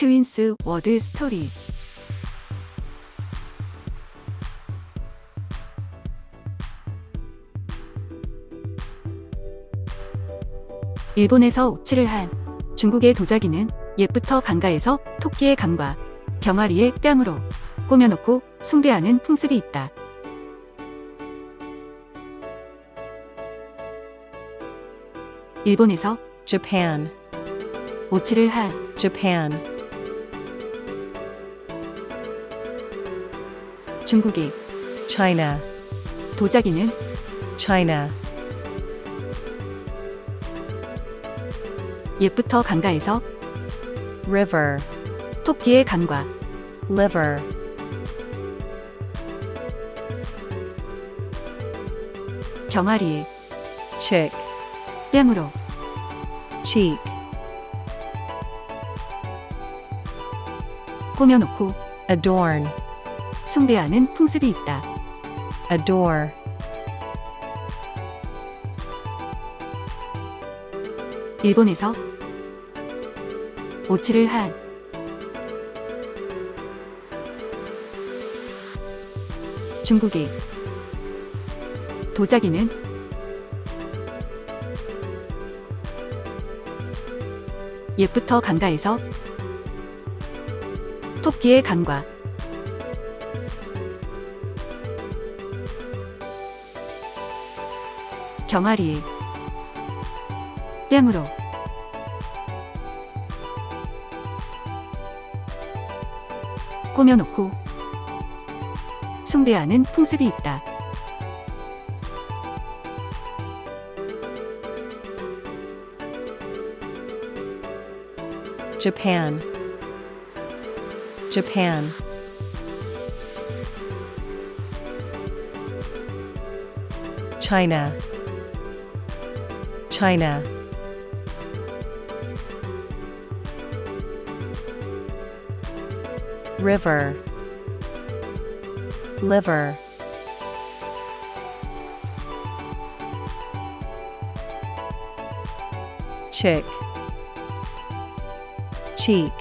트윈스 워드 스토리. 일본에서 오치를 한 중국의 도자기는 옛부터 강가에서 토끼의 감과 병아리의 뺨으로 꾸며놓고 숭배하는 풍습이 있다. 일본에서 Japan, 오치를 한 Japan, 중국의 China, 도자기는 China, 옛부터 강가에서 River, 토끼의 간과 Liver, 병아리의 Chick, 뺨으로 Cheek, 꾸며놓고 Adorn, 숭배하는 풍습이 있다. Adore, 일본에서 오치를 한 중국의 도자기는 옛부터 강가에서 토끼의 간과 병아리의 뺨으로. 꾸며놓고. 숭배하는 풍습이 있다. Japan, Japan, China, River, Liver, Chick, Cheek,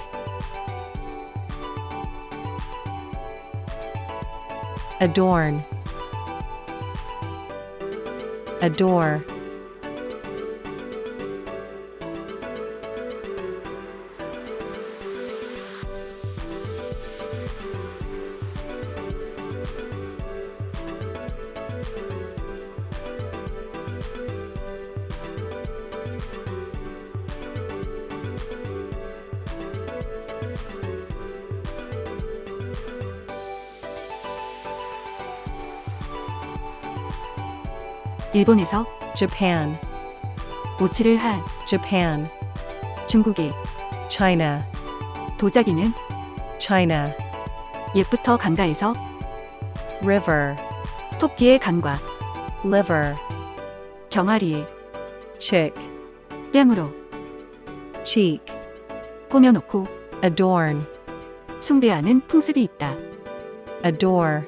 Adorn, Adore, 일본에서 Japan, 오치를 한 Japan, 중국의 China, 도자기는 China, 옛부터 강가에서 River, 토끼의 간과 Liver, 병아리의 Chick, 뺨으로 Cheek, 꾸며놓고 Adorn, 숭배하는 풍습이 있다. Adore,